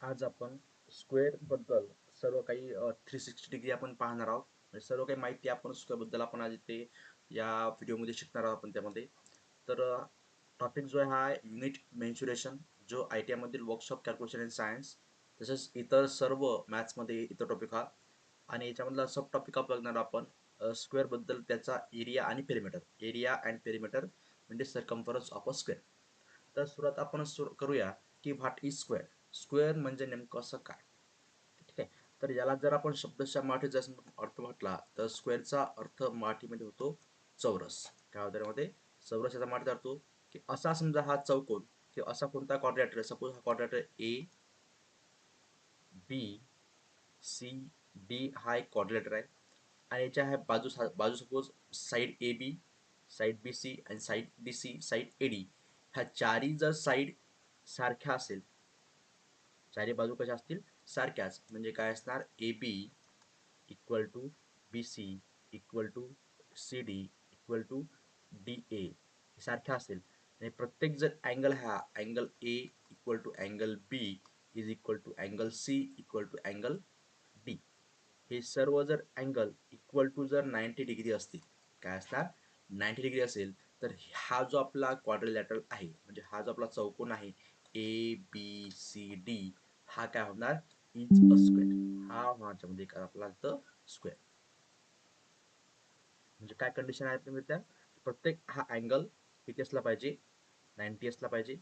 आज आपण स्क्वेअरबद्दल सर्व काही थ्री सिक्स्टी डिग्री आपण पाहणार आहोत. म्हणजे सर्व काही माहिती आपण स्क्वेअरबद्दल आपण आज इथे या व्हिडिओमध्ये शिकणार आहोत आपण त्यामध्ये. तर टॉपिक जो आहे हा युनिट मेन्शुरेशन जो आय टी आयमधील वर्कशॉप कॅल्क्युलेशन अँड सायन्स तसेच इतर सर्व मॅथ्समध्ये इतर टॉपिक हा. आणि याच्यामधला सब टॉपिक बघणार आपण स्क्वेअरबद्दल त्याचा एरिया आणि पेरिमीटर एरिया अँड पेरिमीटर म्हणजे सरकम्फरन्स ऑफ अ स्क्वेअर तर सुरुवात आपण सुरू करूया की व्हॉट इज स्क्वेअर स्क्वेअर म्हणजे नेमकं असं काय? ठीक आहे? तर याला जर आपण शब्दशः मराठीत जर अर्थ म्हटला तर स्क्वेअरचा अर्थ मराठीमध्ये होतो चौरस. काय होतं त्यामध्ये? चौरस याचा मराठी अर्थ की असा समजा हा चौकोन किंवा असा कोणता क्वाड्रॅटर सपोज हा coordinator A B C D हा एक कॉर्डिनेटर आहे. आणि याच्या ह्या बाजू बाजू suppose side A B side B C आणि side D C side A D ह्या चारी जर साईड सारख्या असेल चारी बाजू कशा असतील? सारख्याच. म्हणजे काय असणार? A B equal to B C equal to C D equal to D A सारख्या असेल. आणि प्रत्येक जर अँगल हा angle A equal to angle B is equal to angle C equal to angle D हे सर्व जर अँगल इक्वल टू जर नाईन्टी डिग्री असतील काय असणार? नाईन्टी डिग्री असेल. तर हा जो आपला क्वाड्रिलॅटरल आहे म्हणजे हा जो आपला चौकोन आहे ए बी सी डी हा काय होणार? इज अ स्क्वेअर हा माझ्यामध्ये काय आपला स्क्वेअर म्हणजे काय कंडिशन आहे त्या प्रत्येक हा अँगल किती असला पाहिजे? नाईन्टी असला पाहिजे.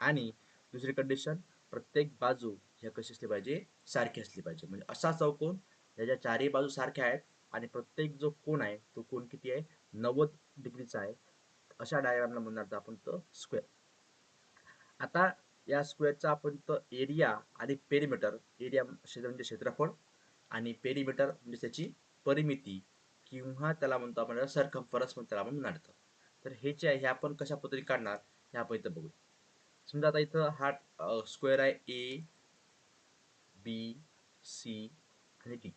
आणि दुसरी कंडिशन प्रत्येक बाजू ह्या कशी असली पाहिजे? सारखी असली पाहिजे. म्हणजे असा चौकोन ज्याच्या चारही बाजू सारख्या आहेत आणि प्रत्येक जो कोण आहे तो कोण किती आहे? नव्वद डिग्रीचा आहे. अशा डायग्रामला म्हणणार आपण तो स्क्वेअर आता या स्क्वेअरचा आपण तो एरिया आणि पेरिमीटर एरिया क्षेत्र म्हणजे क्षेत्रफळ आणि पेरिमीटर म्हणजे त्याची परिमिती किंवा त्याला म्हणतो आपण सरकम्फरन्स म्हणून त्याला आपण म्हणतो तर हे जे आहे हे आपण कशा पद्धतीने काढणार हे आपण इथं बघू समजा आता इथं हा स्क्वेअर आहे ए बी सी आणि डी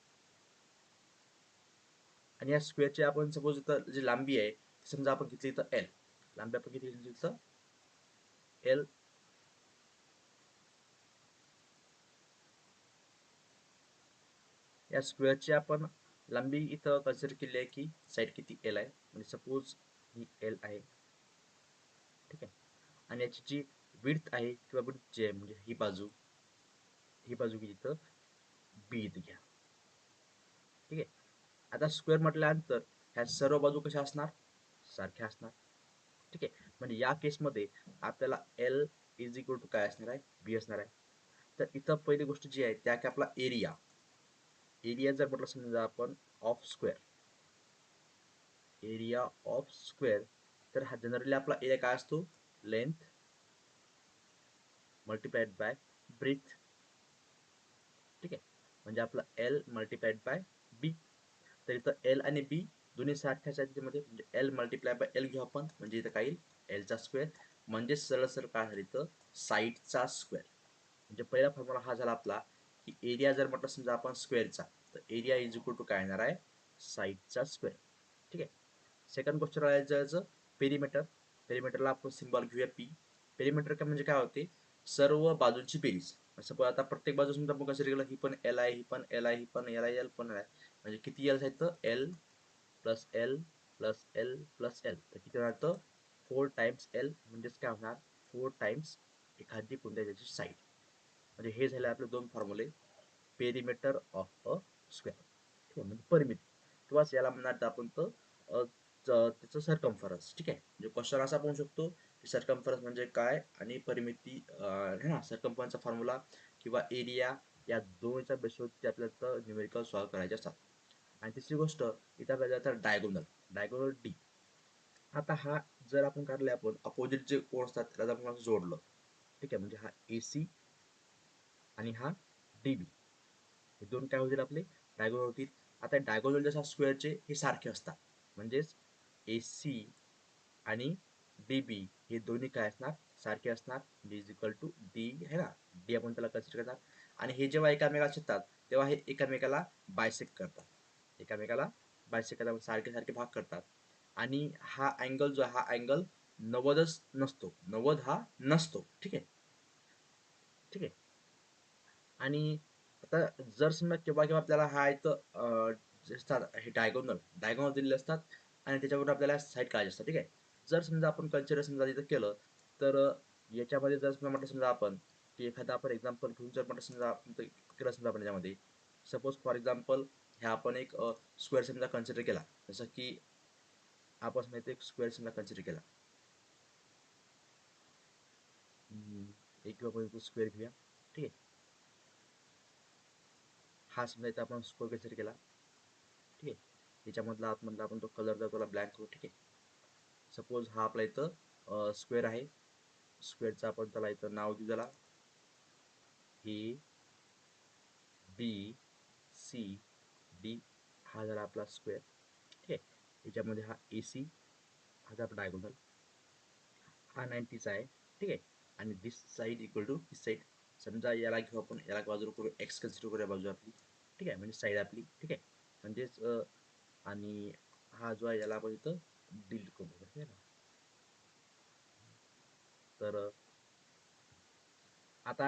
आणि या स्क्वेअरची आपण सपोज इथं जी लांबी आहे समजा आपण घेतली इथं एल लांबी आपण किती घेतली इथं एल या स्क्वेअरची आपण लांबी इथं कन्सिडर केली आहे की साईड किती एल आहे. म्हणजे सपोज ही एल आहे. ठीक आहे? आणि याची जी विड्थ आहे किंवा विड्थ जी आहे म्हणजे ही बाजू ही बाजू किती इथं? बी इथं घ्या. ठीक आहे? आता स्क्वेअर म्हटल्यानंतर ह्या सर्व बाजू कशा असणार? सारख्या असणार. ठीक आहे? म्हणजे या केसमध्ये आपल्याला एल इज इक्वल टू काय असणार आहे? बी असणार आहे. तर इथं पहिली गोष्ट जी आहे त्या की आपला एरिया एरिया जर म्हटलं समजा आपण of square area of square तर हा जनरली आपला एरिया काय असतो? लेंथ मल्टिप्लाइड बाय ब्रीथ ठीक आहे? म्हणजे आपला एल मल्टिप्लाइड बाय बी तर इथं एल आणि बी दोन्ही सारख्याच आहेत मध्ये म्हणजे एल मल्टिप्लाय बाय एल घेऊ आपण. म्हणजे इथं काय येईल? एलचा स्क्वेअर म्हणजे सरळ सरळ काय झालं इथं? साईडचा स्क्वेअर म्हणजे पहिला फॉर्म्युला हा झाला आपला की एरिया जर म्हटलं समजा आपण स्क्वेअरचा तर एरिया इज इक्वल टू काय येणार आहे? साईडचा स्क्वेअर ठीक आहे? सेकंड गोष्ट राहायचं पेरिमीटर पेरिमीटरला आपण सिम्बॉल घेऊया पी पेरिमीटर का म्हणजे काय होते? सर्व बाजूंची बेरीज. सपोज आता प्रत्येक बाजू समजा आपण कसं केलं ही पण एल आहे ही पण एल आहे ही पण एल आहे एल पण आहे. म्हणजे किती एल आहेत तर? L plus L plus L plus L तर किती होणार फोर टाइम्स एल म्हणजेच काय होणार? फोर टाइम्स एखादी कोणत्या त्याची साईड म्हणजे हे झाले आपले दोन फॉर्म्युले पेरिमीटर ऑफ अ स्क्वेअर म्हणजे ठीक आहे म्हणजे परिमिती. किंवाच याला म्हणणार आपण तर त्याचं सरकम्फरन्स ठीक आहे? म्हणजे क्वेश्चन असा पाहू शकतो की सरकम्फरन्स म्हणजे काय आणि परिमिती है ना? सरकम्फरन्सचा फॉर्म्युला किंवा एरिया या दोनच्या बेसवरती आपल्याला न्यूमेरिकल सॉल्व्ह करायचे असतात. आणि तिसरी गोष्ट इथं आपल्याला तर डायगोनल डायगोनल डी आता हा जर आपण काढले आपण अपोजिट जे कोण असतात त्याला आपण जोडलं ठीक आहे? म्हणजे हा ए सी आणि हा डी बी हे दोन काय होतील आपले? डायगोनल होतील आता डायगोनल जसा स्क्वेअरचे हे सारखे असतात. म्हणजेच ए सी आणि डी बी हे दोन्ही काय असणार? सारखे असणार. D is equal to D है ना? डी आपण त्याला कन्सिडर करणार. आणि हे जेव्हा एकामेकाला शिकतात तेव्हा हे एकामेकाला बायसेक करतात. एकामेकाला बायसेक करतात सारखे सारखे भाग करतात. आणि हा अँगल जो हा अँगल नव्वदच नसतो. नव्वद हा नसतो. ठीक आहे? ठीक आहे? आणि आता जर समजा केव्हा केव्हा आपल्याला हा इथं जे असतात हे डायगोनल डायगोनल दिलेले असतात आणि त्याच्यावर आपल्याला साईड काढायचे असतात ठीक आहे? जर समजा आपण कन्सिडर समजा इथं केलं तर याच्यामध्ये जर समजा म्हटलं समजा आपण की एखादा आपण एक्झाम्पल घेऊन जर म्हटलं समजा आपण केलं समजा आपण याच्यामध्ये. सपोज फॉर एक्झाम्पल ह्या आपण एक स्क्वेअर समजा कन्सिडर केला. जसं की आपण समजा एक स्क्वेअर समजा कन्सिडर केला. एक स्क्वेअर घेऊया. ठीक आहे? हा समजा इथं आपण स्कोर कन्सिडर केला. ठीक? आहे याच्यामधला आतमधला आपण तो कलर जर त्याला ब्लॅक करू ठीक? आहे सपोज हा आपला इथं स्क्वेअर आहे. स्क्वेअरचं आपण त्याला इथं नाव देऊ त्याला. ए बी सी डी हा झाला आपला स्क्वेअर ठीक? आहे याच्यामध्ये हा ए सी हा झाला आपला डायगोनल हा नाईन्टीचा आहे. ठीक? आहे आणि this side equal to this side समजा याला घेऊ आपण. याला बाजूला करू एक्स कन्सिडर करूया बाजू आपली. ठीक आहे म्हणजे साईड आपली ठीक आहे. म्हणजेच आणि हा जो आहे याला आपण इथं डिलीट करू ठीक आहे ना? तर आता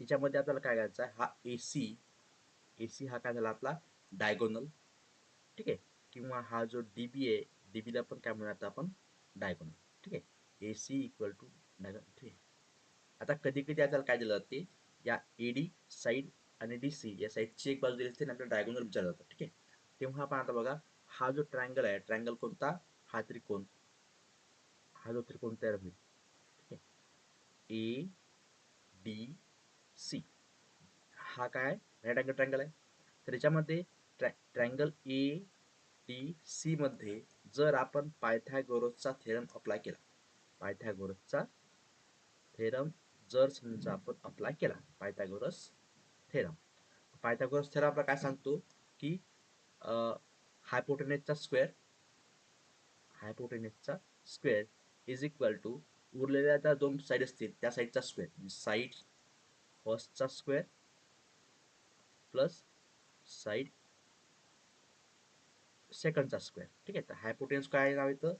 याच्यामध्ये आपल्याला काय करायचं आहे? हा ए सी ए सी हा काय झाला आपला? डायगोनल ठीक आहे. किंवा हा जो डी बी आहे डी बीला पण काय म्हणूयात आपण? डायगोनल ठीक आहे. A C equal to diagonal ठीक आहे. आता कधी कधी आपल्याला काय दिलं जाते? या ए डी साईड आणि डी सी या साईडची एक बाजू दिली असते आपल्याला डायगोनल विचारलं जातं. ठीक आहे? तेव्हा आपण आता बघा हा जो ट्रायंगल आहे ट्रायंगल कोणता? हा त्रिकोण. हा जो त्रिकोण तयार होईल. ठीक आहे? ए डी सी हा काय? राईट अँगल ट्रायंगल आहे. तर याच्यामध्ये ट्रॅ ट्रायंगल ए डी सीमध्ये जर आपण पायथागोरसचा थेरम अप्लाय केला पायथागोरसचा थेरम जर समजा आपण अप्लाय केला पायथागोरस थेरम पायथागोरस थेरम आपला काय सांगतो की हायपोटेनेसचा स्क्वेअर हायपोटेनेसचा स्क्वेअर इज इक्वल टू उरलेल्या त्या दोन साईड असतील त्या साईडचा स्क्वेअर साईड फर्स्टचा स्क्वेअर प्लस साईड सेकंडचा स्क्वेअर ठीक आहे? तर हायपोटेन्स काय नाव येतं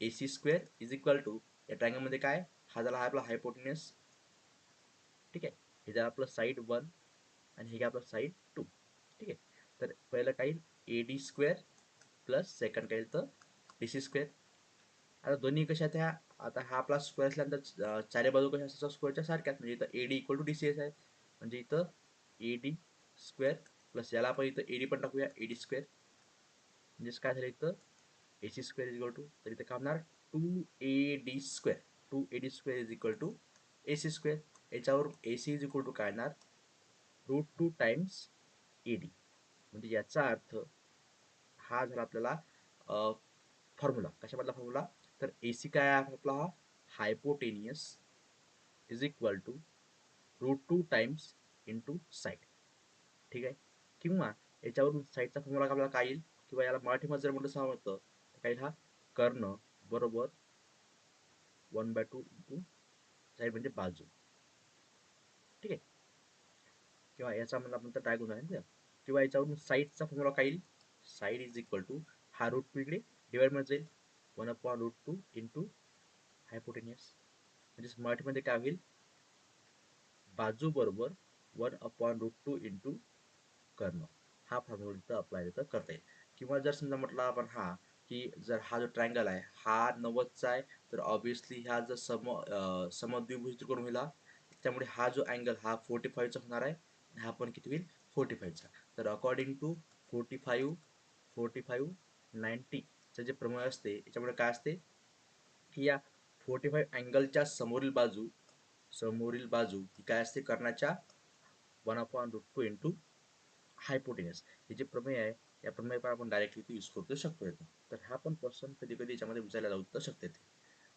A C square is equal to या ट्रायंगलमध्ये काय? हा झाला हा आपला हायपोटेनस ठीक आहे? हे झाला आपलं साईड वन आणि हे काय आपलं साईड टू ठीक आहे? तर पहिलं काही A D square plus second काही तर डी सी स्क्वेअर आता दोन्ही कशा त्या आता हा आपला स्क्वेअर असल्यानंतर चारे चारी बाजू कशा असतात? स्क्वेअरच्या सारख्याच म्हणजे इथं A D equal to D C S आहे. म्हणजे इथं ए डी स्क्वेअर प्लस याला आपण इथं ए डी पण टाकूया. ए डी स्क्वेअर म्हणजेच काय झालं इथं? A C square is equal to तर इथं काय होणार? Two A D square two A D square is equal to A C square याच्यावर A C is equal to काय येणार? Root two times A D म्हणजे याचा अर्थ हा झाला आपल्याला फॉर्म्युला कशामधला फॉर्म्युला तर ए सी काय आहे आपला? हा hypotenuse is equal to root two times into side ठीक आहे? किंवा याच्यावरून साईडचा फॉर्म्युला आपल्याला काय येईल? किंवा याला मराठीमध्ये जर म्हटलं सांगतं तर काय हा? कर्ण बरोबर one by two into side म्हणजे बाजू. ठीक आहे? किंवा याचा म्हणजे आपण तर डायगोनल आहे ना? किंवा याच्यावरून साईडचा फॉर्म्युला काय येईल साईड इज इक्वल टू हा रूट टू इकडे डिवाइड म्हणजे जाईल one upon root two into hypotenuse म्हणजे मराठीमध्ये काय होईल? बाजू बरोबर one upon root two into कर्ण हा फॉर्म्युला इथं अप्लाय इथं करता येईल. किंवा जर समजा म्हटलं आपण हा की जर हा जो ट्रायंगल आहे हा नव्वदचा आहे तर ऑब्विसली ह्या जर सम अं, समद्विभुज त्रिकोण होईल हा. त्यामुळे हा जो अँगल हा फोर्टी फाईव्हचा होणार आहे. हा पण किती होईल? फोर्टी फाईव्हचा तर according to forty five forty five नाईन्टीचं जे प्रमेय असते याच्यामुळे काय असते? की या फोर्टी फाईव्ह अँगलच्या समोरील बाजू समोरील बाजू ही काय असते? कर्णाच्या one upon root two into hypotenuse हे जे प्रमेय आहे या प्रमेय पण आपण डायरेक्टली ते यूज करू शकतो येतो तर हा पण क्वेश्चन कधी कधी याच्यामध्ये विचारला जाऊ तर शकते ते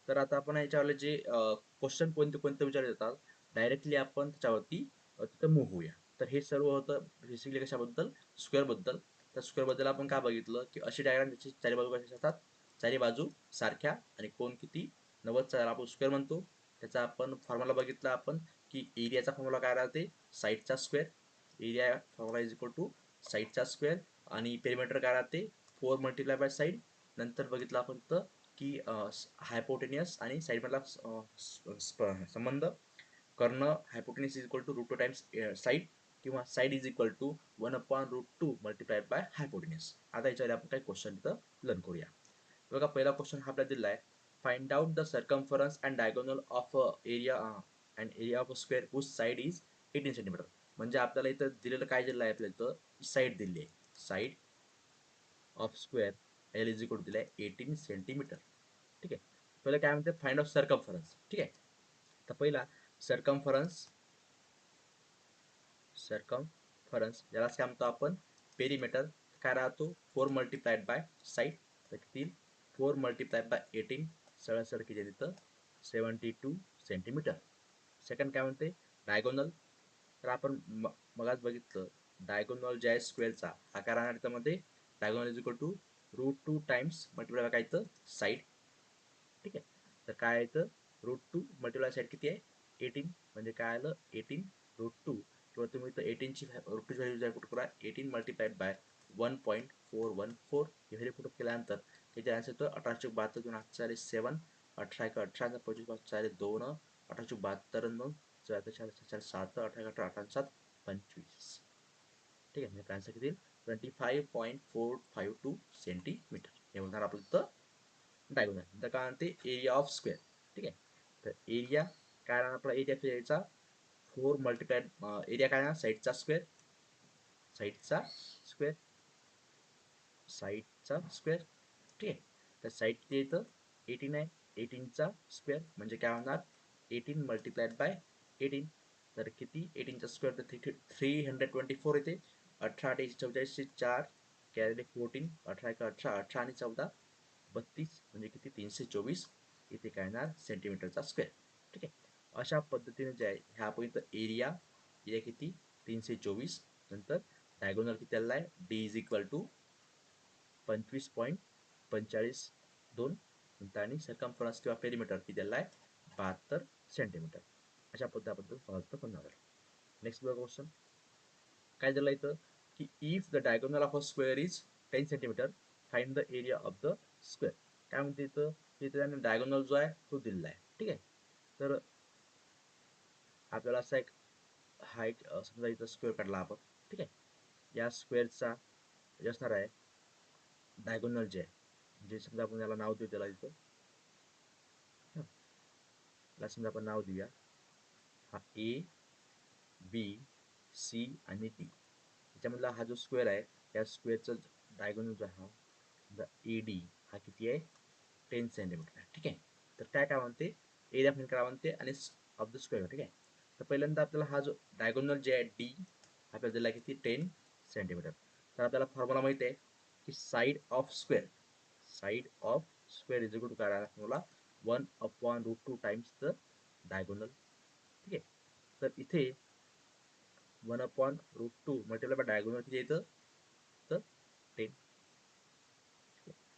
तर आता आपण याच्यावर जे क्वेश्चन कोणते कोणते विचारले जातात डायरेक्टली आपण त्याच्यावरती तिथं मूव्ह होऊया. तर हे सर्व होतं बेसिकली कशाबद्दल? स्क्वेअरबद्दल तर स्क्वेअरबद्दल आपण काय बघितलं? की अशी डायग्राम त्याची चारी बाजू कशा असतात? चारी बाजू सारख्या आणि कोण किती? नव्वदचा आपण स्क्वेअर म्हणतो. त्याचा आपण फॉर्म्युला बघितला आपण की एरियाचा फॉर्म्युला काय राहते? साईडचा square area formula is equal to साईडचा स्क्वेअर आणि पेरिमीटर काय राहते? फोर मल्टिप्लाय बाय साईड नंतर बघितलं आपण तर की हायपोटेनियस आणि साईडमधला संबंध. कर्ण hypotenuse is equal to root two times side किंवा side is equal to one upon root two multiply by hypotenuse आता याच्यावर आपण काही क्वेश्चन इथं लर्न करूया. बघा पहिला क्वेश्चन हा आपल्याला दिला आहे. Find out the circumference and diagonal of area and area of square whose side is eighteen centimetre म्हणजे आपल्याला इथं दिलेलं काय दिलं आहे? आपल्याला इथं साईड दिली आहे. Side of square L is equal दिलं आहे एटीन सेंटीमीटर ठीक आहे? पहिलं काय म्हणते? फाइंड ऑफ सर्कम्फरन्स ठीक आहे? तर पहिला सर्कम्फरन्स सरकमफरन्स यालाच काय म्हणतो आपण पेरीमीटर काय राहतो? फोर मल्टिप्लाइड बाय साईड तर किती फोर मल्टिप्लाय बाय एटीन सरळ किती तिथं सेवन्टी टू सेंटीमीटर सेकंड काय म्हणते? डायगोनल तर आपण म मगाच बघितलं डायगोनल जे आहे स्क्वेअरचा हा काय राहणार त्यामध्ये diagonal is equal to root two times multiply काय येतं साईड ठीक आहे? तर काय येतं रूट टू मल्टिप्लाय साईड किती आहे? एटीन म्हणजे काय आलं? एटीन रूट टू किंवा तुम्ही इथं एटीनची रुपीज व्हॅल्यू जर कुठं करा eighteen multiplied by one point four one four हे व्हॅल्यू कुठं केल्यानंतर त्याचे आन्सर येतो अठराशे बहात्तर दोन चार सेवन अठरा एक अठरा पंचवीस पाच चार दोन अठराशे बहात्तर नऊ चार चार चार सात अठरा अठरा अठरा सात पंचवीस. ठीक आहे म्हणजे आन्सर किती twenty five point four five two centimetre हे होणार आपलं इथं डायगोनल तर काय म्हणते एरिया ऑफ स्क्वेअर ठीक आहे. तर एरिया काय राहणार आपला? एरिया एरियाचा फोर मल्टिप्लाइड एरिया काय राहणार साईडचा स्क्वेअर साईडचा स्क्वेअर साईडचा स्क्वेअर ठीक आहे तर साईड किती येतं एटीन आहे. एटीनचा स्क्वेअर म्हणजे काय होणार? एटीन मल्टिप्लाइड बाय एटीन तर किती? एटीनचा स्क्वेअर तर three three hundred twenty four येते. अठरा आठ चौचाळीसशे चार. कॅरेट फोर्टीन अठरा एक अठरा अठरा आणि चौदा बत्तीस. म्हणजे किती? तीनशे चोवीस. इथे काय येणार सेंटीमीटरचा स्क्वेअर ठीक आहे? अशा पद्धतीने जे आहे ह्या पर्यंत एरिया एरिया किती? तीनशे चोवीस नंतर डायगोनल किती आलेला आहे? डी इज इक्वल टू पंचवीस पॉईंट पंचेचाळीस दोन नंतर आणि सरकमफरन्स किंवा पेरीमीटर किती आलेला आहे? बहात्तर सेंटीमीटर अशा पद्धतीबद्दल फक्त करणार नेक्स्ट बघा क्वेश्चन काय दिलं इथं? की if the diagonal of a square is ten centimetre find the area of the square काय म्हणते इथं? इथं त्याने डायगोनल जो आहे तो दिलेला आहे. ठीक आहे? तर आपल्याला असा एक हाईट समजा इथं स्क्वेअर काढला आपण ठीक आहे? या स्क्वेअरचा असणार आहे डायगोनल जे आहे जे समजा आपण याला नाव देऊ त्याला इथं. याला समजा आपण नाव देऊया. हा ए बी सी आणि डी त्याच्यामधला हा जो स्क्वेअर आहे या स्क्वेअरचा डायगोनल जो हा ए डी हा किती आहे? टेन सेंटीमीटर ठीक आहे? तर काय काय म्हणते? एरिया फाईन करा म्हणते आणि ऑफ द स्क्वेअर ठीक आहे? तर पहिल्यांदा आपल्याला हा जो डायगोनल जे आहे डी आपल्याला दिला किती? टेन सेंटीमीटर तर आपल्याला फॉर्म्युला माहिती आहे की side of square side of square is two काय मला one upon root two times the diagonal ठीक आहे? तर इथे one upon root two multiply by diagonal किती येतं? तर टेन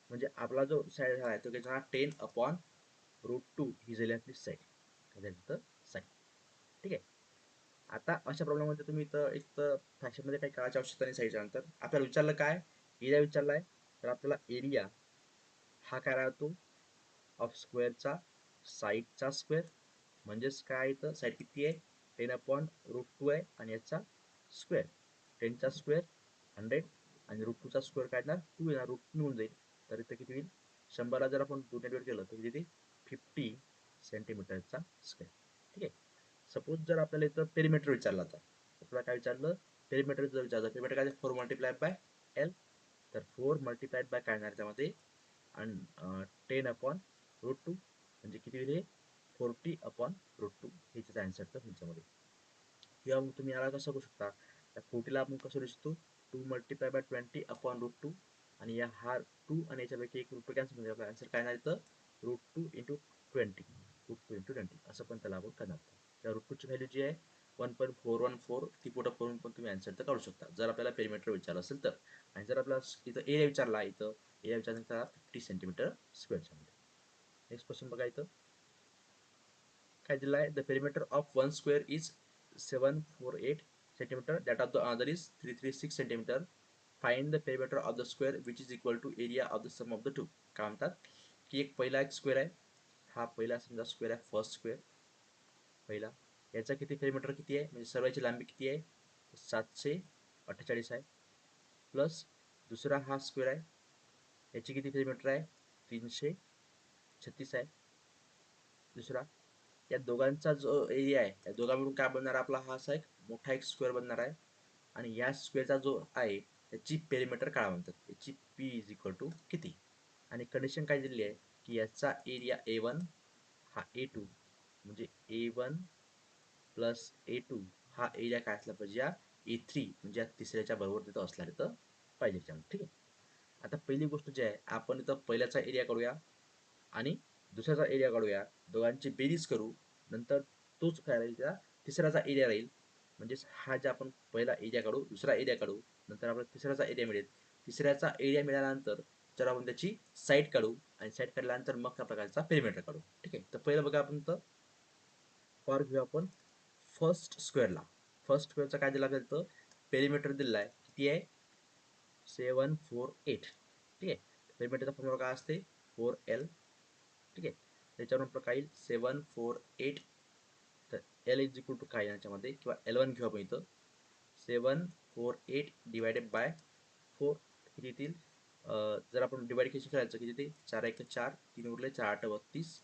म्हणजे आपला जो साईड झाला आहे तो काय झाला? टेन अपॉन रूट टू ही झाली आपली साईड काय झाली तर ठीक आहे. आता अशा प्रॉब्लेममध्ये तुम्ही इथं एक तर फॅशनमध्ये काही काळाची आवश्यकता नाही साईडच्या आपल्याला विचारलं काय? एरिया विचारला आहे तर आपल्याला एरिया हा काय राहतो? ऑफ स्क्वेअरचा साईडचा स्क्वेअर म्हणजेच काय इथं? साईड किती आहे? टेन अपॉन रूट टू आहे आणि याचा स्क्वेअर टेनचा स्क्वेअर हंड्रेड आणि रूट टूचा स्क्वेअर काढणार. टू येणार रूट निघून जाईल. तर इथं किती होईल? शंभरला जर आपण टू डिवाइड केलं तर किती फिफ्टी सेंटीमीटरचा स्क्वेअर ठीक आहे? सपोज जर आपल्याला इथं पेरिमीटर विचारला तर. आपल्याला काय विचारलं? पेरिमीटर जर विचारलं पेरिमीटर काय? फोर मल्टिप्लाय बाय एल तर फोर मल्टिप्लाइड बाय काय येणार त्यामध्ये? आणि टेन अपॉन रूट टू म्हणजे किती होईल फोर्टी अपॉन रूट टू हे त्याचा आन्सर तर ह्याच्यामध्ये किंवा मग तुम्ही याला कसं करू शकता? त्या फोर्टीला आपण कसं शकतो? Two multiply by twenty upon root two आणि या हा टू आणि याच्यापैकी एक रुपये कॅन्सल म्हणजे आपला आन्सर काय नाही तर root two into twenty root two into twenty असं पण त्याला आपण करणार त्या रूट व्हॅल्यू जी आहे? One point four one four ती पुटअप करून पण तुम्ही आन्सर तर काढू शकता. जर आपल्याला पेरीमीटर विचारलं असेल तर. आणि जर आपल्याला इथं एरिया विचारला इथं एरिया विचारल्यानंतर फिफ्टी सेंटीमीटर स्क्वेअरच्या मध्ये नेक्स्ट क्वेश्चन बघा इथं. काय दिलं आहे? The perimeter of one square is seven four eight centimetre that of the other is three three six centimetre find the perimeter of the square which is equal to area of the sum of the two काय म्हणतात? की एक पहिला एक square आहे. हा पहिला समजा स्क्वेअर आहे फर्स्ट स्क्वेअर पहिला. याचा किती किलोमीटर किती आहे? म्हणजे सर्वाची लांबी किती आहे? सातशे अठ्ठेचाळीस आहे. प्लस दुसरा हा स्क्वेअर आहे. याची किती किलोमीटर आहे? तीनशे छत्तीस आहे. दुसरा या दोघांचा जो एरिया आहे त्या दोघांमधून काय बनणार? आपला हा असा एक मोठा एक स्क्वेअर बनणार आहे. आणि या स्क्वेअरचा जो आहे त्याची पेरिमीटर काय म्हणतात. याची पी इज इक्वल टू किती? आणि कंडिशन काय दिलेली आहे? की याचा एरिया ए वन हा ए टू म्हणजे A one plus A two हा एरिया काय असला पाहिजे? या ए थ्री म्हणजे या तिसऱ्याच्या बरोबर तिथं असला तिथं पाहिजे ठीक आहे? आता पहिली गोष्ट जी आहे आपण इथं पहिल्याचा एरिया काढूया आणि दुसऱ्याचा एरिया काढूया. दोघांची बेरीज करू नंतर तोच काय राहील त्या तिसऱ्याचा एरिया राहील. म्हणजेच हा जे आपण पहिला एरिया काढू दुसरा एरिया काढू नंतर आपल्याला तिसऱ्याचा एरिया मिळेल. तिसऱ्याचा एरिया मिळाल्यानंतर जर आपण त्याची साईड काढू आणि साईड काढल्यानंतर मग त्या प्रकारचा पेरिमीटर काढू. ठीक आहे? तर पहिलं बघा आपण तर फॉर घेऊ आपण फर्स्ट स्क्वेअरला फर्स्ट स्क्वेअरचा काय दिला जाईल तर पेरिमीटर दिलेला आहे. किती आहे? सेवन फोर एट ठीक आहे? पेरिमीटरचा फॉर्म्युला काय असते? फोर एल ठीक आहे? त्याच्यावरून आपलं काय येईल सेवन फोर एट तर एल इज इक्वल टू काय याच्यामध्ये? किंवा एल वन घेऊ आपण इथं. Seven four eight divided by four किती येतील? जर आपण डिवाइड कशी करायचं? किती तिथे चार एक चार तीन उरले चार आठ बत्तीस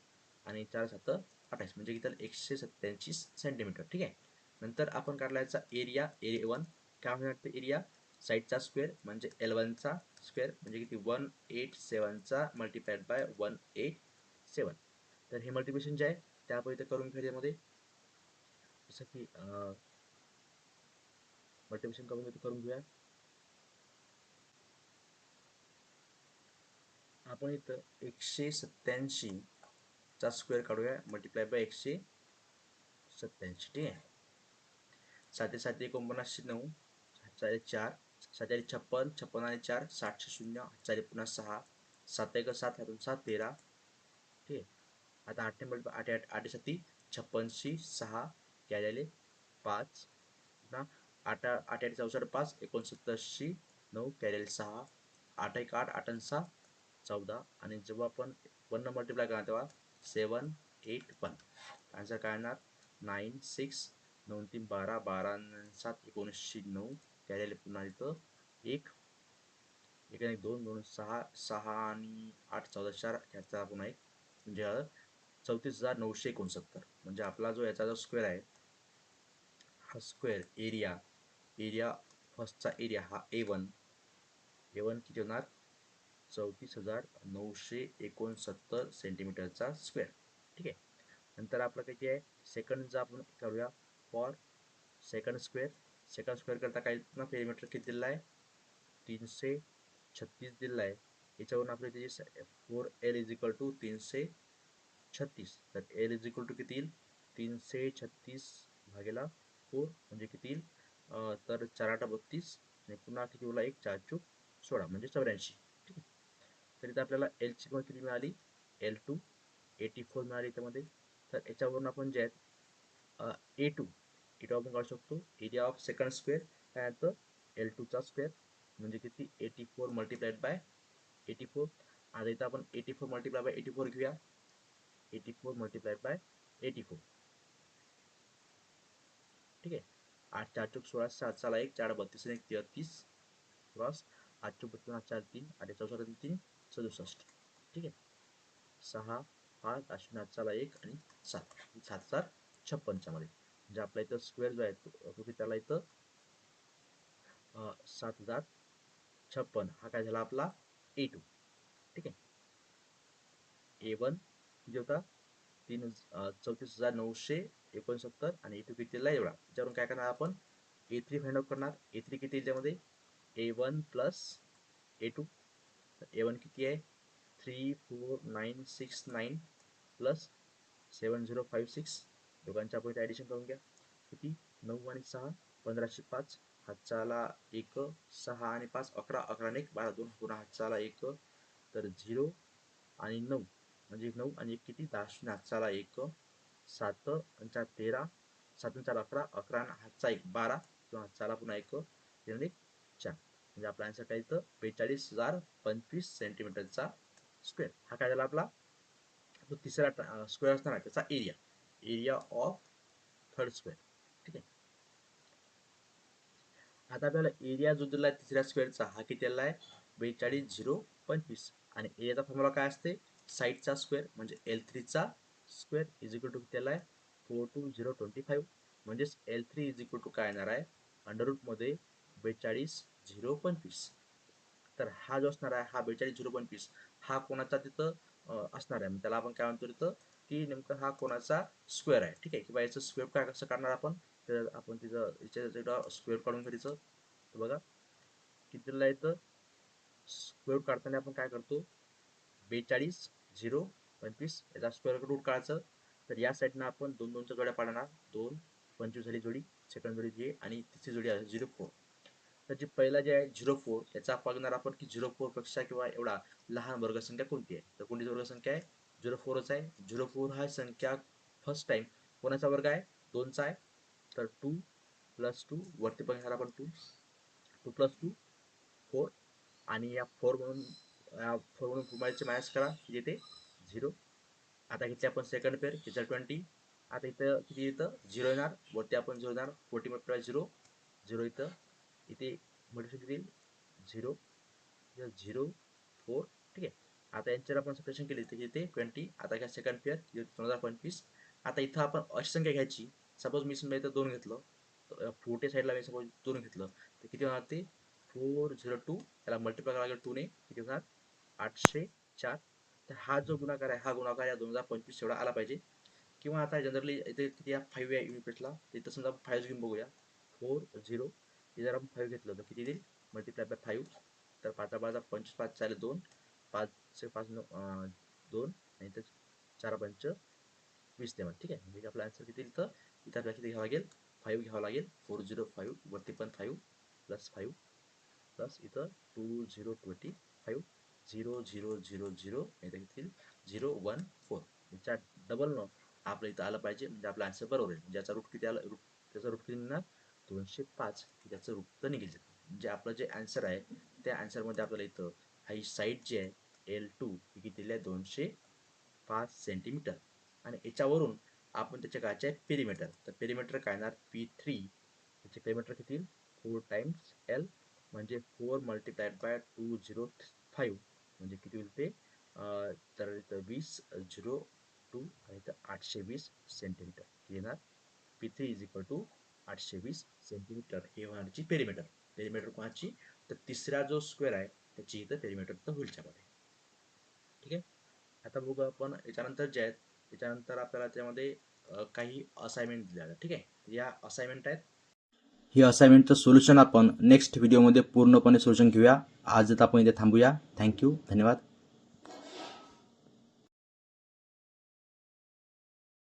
आणि चार सात अठ्ठावीस म्हणजे किती एकशे सत्त्याऐंशी सेंटीमीटर ठीक आहे? नंतर आपण काढलायचा एरिया एरिया ए वन काय होणार ते एरिया साईडचा स्क्वेअर म्हणजे एल वनचा स्क्वेअर म्हणजे किती? One eight सेवनचा multiplied by one eight seven तर हे मल्टिप्लिकेशन जे आहे ते आपण इथे करून घेऊ यामध्ये. जसं की मल्टिप्लिकेशन करून इथे करून घेऊया. आपण इथं एकशे सत्याऐंशी चा स्क्वेअर काढूया. मल्टिप्लाय बाय एकशे सत्याऐंशी ठीक आहे? साते साते एकोणपन्नासशे नऊ चार चार सात छप्पन छप्पन आणि चार सातशे शून्य चार पुन्हा सहा सात एक सात हातून सात तेरा ठीक आहे? आता आठ नंबर आठ आठ आठ साती छप्पनशी सहा कॅरेले पाच पुन्हा आठ आठ आठ चौसष्ट पाच एकोणसत्तरशी नऊ कॅरेल सहा आठ एक आठ आठ सहा चौदा. आणि जेव्हा आपण वन मल्टिप्लाय करणार तेव्हा सेवन एट वन. आन्सर काय येणार नाईन सिक्स नऊ तीन बारा बारा सात एकोणीसशे नऊ कॅरेल पुन्हा इथं एक एक आणि दोन दोन सहा सहा आणि आठ चौदा चार याचा पुन्हा एक म्हणजे चौतीस हजार नऊशे एकोणसत्तर. म्हणजे आपला जो याचा जो स्क्वेअर आहे हा स्क्वेअर एरिया एरिया फर्स्टचा एरिया हा ए वन ए वन किती होणार? चौतीस हजार नऊशे एकोणसत्तर सेंटीमीटरचा स्क्वेअर ठीक आहे? नंतर आपलं किती आहे? सेकंडचा आपण करूया for second square second square करता काही ना पेरीमीटर किती दिलं आहे? तीनशे छत्तीस दिलं आहे. याच्यावरून आपले त्याची four L is equal to तीनशे छत्तीस. तर एल इज इक्वल टू किती येईल? तीनशे छत्तीस भागेला फोर म्हणजे किती येईल? तर चार आठ बत्तीस. आणि पुन्हा किती उरला एक चार चूक सोळा. म्हणजे चौऱ्याऐंशी. तर इथं आपल्याला एलची किंमत किती मिळाली. एल टू एटी फोर मिळाली त्यामध्ये. तर याच्यावरून आपण जे आहेत ए टू ए टू आपण काढू शकतो. एरिया ऑफ सेकंड स्क्वेअर काय येतं? एल टूचा स्क्वेअर म्हणजे किती? Eighty four multiplied by eighty four आता इथं आपण eighty four multiply by eighty four घेऊया. Eighty four multiplied by eighty four ठीक आहे? आठ चार चौक सोळा सात साला एक चार बत्तीस एक तेहतीस क्रॉस आठ चौक आठ चार तीन आठ चौसष्ट तीन सदुसष्ट. ठीक आहे? सहा पाच आठशे आठ एक आणि सात. सात सात छप्पनच्या मध्ये म्हणजे आपला इथं स्क्वेअर जो आहे तो त्याला इथं? सात हजार छप्पन. हा काय झाला आपला? ए टू ठीक आहे? ए वन किती होता? तीन चौतीस हजार नऊशे एकोणसत्तर आणि ए टू कितीला एवढा? त्याच्यावरून काय करणार आपण? ए थ्री फाइंड आउट करणार. ए थ्री किती याच्यामध्ये A one plus A two A one किती आहे? Three four nine six nine plus seven zero five six दोघांच्या आपण ॲडिशन करून घ्या. किती? नऊ आणि सहा पंधराशे पाच. हातचाला एक सहा आणि पाच अकरा. अकरा एक बारा दोन. पुन्हा हातचाला एक तर झिरो आणि नऊ. म्हणजे नऊ आणि एक किती? दहा शून्य. हातचाला एक सात आणि चार तेरा. सात चार अकरा. अकरा आणि हातचा एक बारा. किंवा हातचाला पुन्हा एक तीन एक. चार म्हणजे आपला आन्सर काय इथं बेचाळीस हजार पंचवीस सेंटीमीटरचा स्क्वेअर हा काय झाला आपला? तो तिसरा स्क्वेअर असणार त्याचा area area of third square ठीक आहे? आता आपल्याला एरिया जो दिला आहे तिसऱ्या स्क्वेअरचा हा किती आला आहे बेचाळीस झिरो पंचवीस. आणि एरियाचा फॉर्म्युला काय असते? साईडचा स्क्वेअर म्हणजे एल थ्रीचा स्क्वेअर इज इक्वल टू किती आला आहे four two zero twenty five म्हणजेच L three is equal to काय येणार आहे? अंडर रूटमध्ये बेचाळीस झिरो पंचवीस. तर हा जो असणार आहे हा बेचाळीस झिरो पंचवीस हा कोणाचा तिथं असणार आहे? मग त्याला आपण काय म्हणतो तिथं की नेमकं हा कोणाचा स्क्वेअर आहे? ठीक आहे किंवा याचं स्क्वेअर काय कसं काढणार आपण? तर आपण तिथं याच्या स्क्वेअर काढून घ्यायचं तर बघा कितीला येतं? स्क्वेअर काढताना आपण काय करतो? बेचाळीस झिरो पंचवीस याचा स्क्वेअर रूट काढायचं. तर या साईडनं आपण दोन दोनच्या जोड्या पाडणार. दोन पंचवीस झाली जोडी सेकंड जोडी जी आणि तिसरी जोडी आहे झिरो फोर तर जे पहिला जे आहे झिरो फोर याचा बघणार आपण की झिरो फोरपेक्षा किंवा एवढा लहान वर्गसंख्या कोणती आहे? तर कोणती वर्गसंख्या आहे? झिरो फोरच आहे. झिरो फोर हा संख्या फर्स्ट टाइम कोणाचा वर्ग आहे? दोनचा आहे. तर टू प्लस टू वरती बघणार आपण two two plus two four आणि या फोर म्हणून फोर म्हणून पुमायचे मायनस करा. किती येते झिरो आता घेतली आपण सेकंड पेअर किती ट्वेंटी आता इथं किती येतं? झिरो येणार. वरती आपण झिरो येणार. फोर्टी मल्टिप्लाय झिरो झिरो इथं इथे मल्टिप्लाय किती येईल झिरो झिरो फोर ठीक आहे. आता यांच्यावर आपण सप्रेशन केली तर इथे ट्वेंटी आता घ्या सेकंड पेअर दोन हजार पंचवीस. आता इथं आपण अशी संख्या घ्यायची. सपोज मी समजा इथं दोन घेतलं फोर्टी साईडला मी सपोज दोन घेतलं तर किती होणार ते? फोर झिरो टू त्याला मल्टिप्लाय करायला लागेल टूने किती होणार? आठशे चार. तर हा जो गुणाकार आहे हा गुणाकार या दोन हजार पंचवीस एवढा आला पाहिजे. किंवा आता जनरली इथे किती या फाईव्ह आहे युनिट पेटला तिथं समजा फाईव्ह घेऊन बघूया. फोर झिरो हे जर आपण फाईव्ह घेतलं तर किती देईल मल्टिप्लाय बाय फाईव्ह तर पाचा पाचा पंचवीस पाच चालेल दोन. पाचशे पाच नऊ दोन. आणि तर चार पंच वीस तेव्हा ठीक आहे? म्हणजे आपला आन्सर किती येईल तर? इथं आपल्याला किती घ्यावं लागेल? फाईव्ह घ्यावं लागेल. फोर झिरो फाईव्ह वरती पण फाईव्ह प्लस फाईव्ह प्लस इथं two zero twenty five zero zero zero zero इथं किती येईल? झिरो वन फोर याच्या डबल न आपलं इथं आलं पाहिजे. म्हणजे आपला आन्सर बरोबर आहे ज्याचा रूट किती आला? रूट त्याचा रूट किती निघणार? दोनशे पाच त्याचं रूट निघेल. म्हणजे आपलं जे आन्सर आहे त्या आन्सरमध्ये आपल्याला इथं ही साईड जी आहे एल टू ही किती आहे दोनशे पाच सेंटीमीटर आणि याच्यावरून आपण त्याच्या कायचे आहे पेरीमीटर तर पेरीमीटर काय येणार? पी थ्री त्याचे पेरीमीटर किती येईल? फोर टाइम्स एल म्हणजे four multiplied by two zero five म्हणजे किती होईल ते? तर इथं वीस झिरो टू आणि इथं आठशे वीस सेंटीमीटर येणार P three is equal to आठशे वीस सेंटीमीटर हे होणारची पेरीमीटर पेरीमीटर कोणाची? तर तिसरा जो स्क्वेअर आहे त्याची इथं पेरीमीटर तर होईल त्यामध्ये. ठीक आहे? आता बघू आपण याच्यानंतर जे आहेत त्याच्यानंतर आपल्याला त्यामध्ये काही असाइनमेंट दिल्या आहेत ठीक आहे? या असाइनमेंट आहेत. ही असाइनमेंटचं सोल्युशन आपण नेक्स्ट व्हिडिओमध्ये पूर्णपणे सोल्युशन घेऊया. आज आपण इथे थांबूया. थँक्यू धन्यवाद.